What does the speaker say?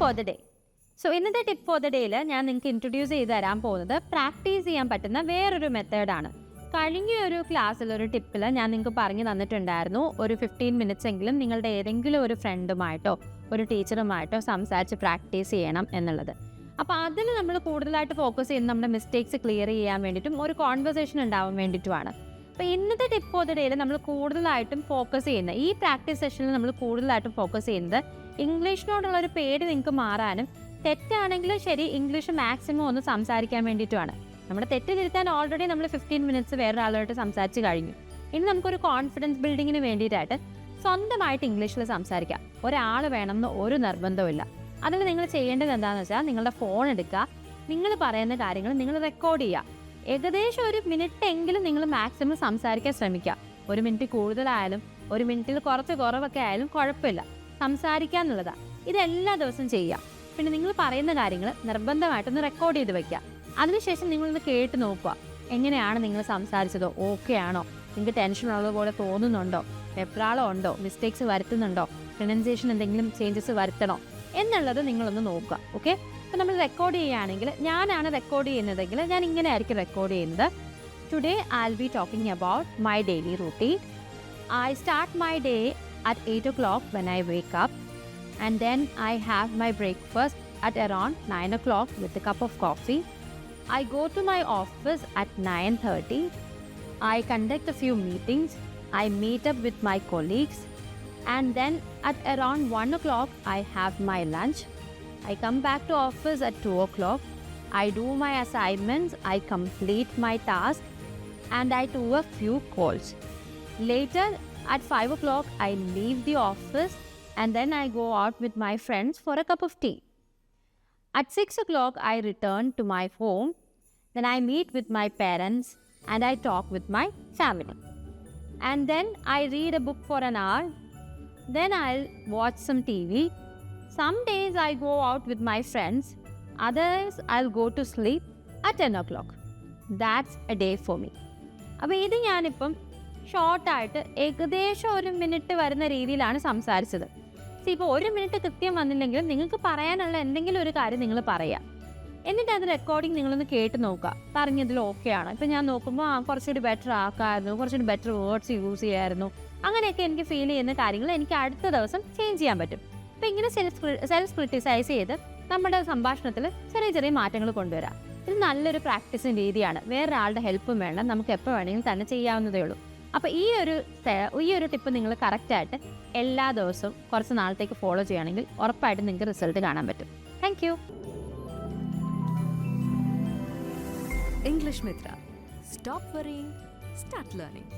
Four the day so ഇന്നത്തെ tip for the ഡേയിൽ ഞാൻ നിങ്ങൾക്ക് ഇൻട്രൊഡ്യൂസ് ചെയ്ത് തരാൻ പോകുന്നത് പ്രാക്ടീസ് ചെയ്യാൻ പറ്റുന്ന വേറൊരു മെത്തേഡാണ് കഴിഞ്ഞ ഒരു ക്ലാസ്സിൽ ഒരു ടിപ്പിൽ ഞാൻ നിങ്ങൾക്ക് പറഞ്ഞു തന്നിട്ടുണ്ടായിരുന്നു. ഒരു ഫിഫ്റ്റീൻ മിനിറ്റ്സ് എങ്കിലും നിങ്ങളുടെ ഏതെങ്കിലും ഒരു ഫ്രണ്ടുമായിട്ടോ ഒരു ടീച്ചറുമായിട്ടോ സംസാരിച്ച് പ്രാക്ടീസ് ചെയ്യണം എന്നുള്ളത്. അപ്പോൾ അതിൽ നമ്മൾ കൂടുതലായിട്ട് ഫോക്കസ് ചെയ്യുന്നത് നമ്മുടെ മിസ്റ്റേക്സ് ക്ലിയർ ചെയ്യാൻ വേണ്ടിയിട്ടും ഒരു കോൺവെർസേഷൻ ഉണ്ടാവാൻ വേണ്ടിയിട്ടുമാണ്. അപ്പോൾ ഇന്നത്തെ ടിപ്പ് ഓഫ് നമ്മൾ കൂടുതലായിട്ടും ഫോക്കസ് ചെയ്യുന്നത് ഈ പ്രാക്ടീസ് സെഷനിൽ നമ്മൾ കൂടുതലായിട്ടും ഫോക്കസ് ചെയ്യുന്നത് ഇംഗ്ലീഷിനോടുള്ള ഒരു പേടി നിങ്ങൾക്ക് മാറാനും തെറ്റാണെങ്കിലും ശരി ഇംഗ്ലീഷ് മാക്സിമം ഒന്ന് സംസാരിക്കാൻ വേണ്ടിയിട്ടുമാണ് നമ്മുടെ തെറ്റ് തിരുത്താൻ ഓൾറെഡി നമ്മൾ ഫിഫ്റ്റീൻ മിനിറ്റ്സ് വേറൊരാളുമായിട്ട് സംസാരിച്ച് കഴിഞ്ഞു. ഇനി നമുക്കൊരു കോൺഫിഡൻസ് ബിൽഡിങ്ങിന് വേണ്ടിയിട്ടായിട്ട് സ്വന്തമായിട്ട് ഇംഗ്ലീഷിൽ സംസാരിക്കാം. ഒരാൾ വേണമെന്ന് ഒരു നിർബന്ധമില്ല അതിൽ നിങ്ങൾ ചെയ്യേണ്ടത് എന്താണെന്ന് വെച്ചാൽ നിങ്ങളുടെ ഫോൺ എടുക്കുക നിങ്ങൾ പറയുന്ന കാര്യങ്ങൾ നിങ്ങൾ റെക്കോർഡ് ചെയ്യുക. ഏകദേശം ഒരു മിനിറ്റ് എങ്കിലും നിങ്ങൾ മാക്സിമം സംസാരിക്കാൻ ശ്രമിക്കുക. ഒരു മിനിറ്റ് കൂടുതലായാലും ഒരു മിനിറ്റിൽ കുറച്ച് കുറവൊക്കെ ആയാലും കുഴപ്പമില്ല. സംസാരിക്കുക എന്നുള്ളതാണ് ഇത് എല്ലാ ദിവസവും ചെയ്യുക പിന്നെ നിങ്ങൾ പറയുന്ന കാര്യങ്ങൾ നിർബന്ധമായിട്ടൊന്ന് റെക്കോർഡ് ചെയ്ത് വെക്കുക. അതിനുശേഷം നിങ്ങളൊന്ന് കേട്ട് നോക്കുക. എങ്ങനെയാണ് നിങ്ങൾ സംസാരിച്ചതോ? ഓക്കെ ആണോ? നിങ്ങൾക്ക് ടെൻഷൻ ഉള്ളതുപോലെ തോന്നുന്നുണ്ടോ? എപ്രാളോ ഉണ്ടോ? മിസ്റ്റേക്സ് വരുത്തുന്നുണ്ടോ? പ്രൊനൗൺസിയേഷൻ എന്തെങ്കിലും ചേഞ്ചസ് വരുത്തണോ? എന്നുള്ളത് നിങ്ങളൊന്ന് നോക്കുക. ഓക്കെ അപ്പോൾ നമ്മൾ റെക്കോർഡ് ചെയ്യുകയാണെങ്കിൽ ഞാനാണ് റെക്കോർഡ് ചെയ്യുന്നതെങ്കിൽ ഞാൻ ഇങ്ങനെ ആയിരിക്കും റെക്കോർഡ് ചെയ്യുന്നത്. Today I be talking about my daily routine I start my day at 8 o'clock when I wake up, and then I have my breakfast at around 9 o'clock with a cup of coffee. I go to my office at 9:30. I conduct a few meetings. I meet up with my colleagues, and then at around 1 o'clock I have my lunch. I come back to office at 2 o'clock. I do my assignments. I complete my task, and I do a few calls. Later, at 5 o'clock, I leave the office and then I go out with my friends for a cup of tea. At 6 o'clock, I return to my home. Then I meet with my parents and I talk with my family. And then I read a book for an hour. Then I'll watch some TV. Some days I go out with my friends. Others, I'll go to sleep at 10 o'clock. That's a day for me. അപ്പോൾ ഇത് ഞാനിപ്പം ഷോർട്ടായിട്ട് ഏകദേശം ഒരു minute വരുന്ന രീതിയിലാണ് സംസാരിച്ചത്. C ഇപ്പോൾ ഒരു മിനിറ്റ് കൃത്യം വന്നില്ലെങ്കിലും നിങ്ങൾക്ക് പറയാനുള്ള എന്തെങ്കിലും ഒരു കാര്യം നിങ്ങൾ പറയാം. എന്നിട്ട് അത് റെക്കോർഡിങ് നിങ്ങളൊന്ന് കേട്ട് നോക്കുക പറഞ്ഞതിൽ ഓക്കെ ആണ്. ഇപ്പം ഞാൻ നോക്കുമ്പോൾ ആ കുറച്ചുകൂടി ബെറ്റർ ആക്കാമായിരുന്നു കുറച്ചുകൂടി ബെറ്റർ വേർഡ്സ് യൂസ് ചെയ്യായിരുന്നു. അങ്ങനെയൊക്കെ എനിക്ക് ഫീൽ ചെയ്യുന്ന കാര്യങ്ങൾ എനിക്ക് അടുത്ത ദിവസം ചേഞ്ച് ചെയ്യാൻ പറ്റും. അപ്പം ഇങ്ങനെ സെൽഫ് സെൽഫ് ക്രിട്ടിസൈസ് ചെയ്ത് നമ്മുടെ സംഭാഷണത്തിൽ ചെറിയ ചെറിയ മാറ്റങ്ങൾ കൊണ്ടുവരാം. ഇത് നല്ലൊരു പ്രാക്ടീസിന്റെ രീതിയാണ്. വേറൊരാളുടെ ഹെൽപ്പും വേണം. നമുക്ക് എപ്പോൾ വേണമെങ്കിലും തന്നെ ചെയ്യാവുന്നതേ ഉള്ളൂ. അപ്പോൾ ഈ ഒരു ഈ ഒരു ടിപ്പ് നിങ്ങൾ കറക്റ്റായിട്ട് എല്ലാ ദിവസവും കുറച്ച് നാളത്തേക്ക് ഫോളോ ചെയ്യുകയാണെങ്കിൽ ഉറപ്പായിട്ടും നിങ്ങൾക്ക് റിസൾട്ട് കാണാൻ പറ്റും. Thank you English Mitra stop worrying start learning.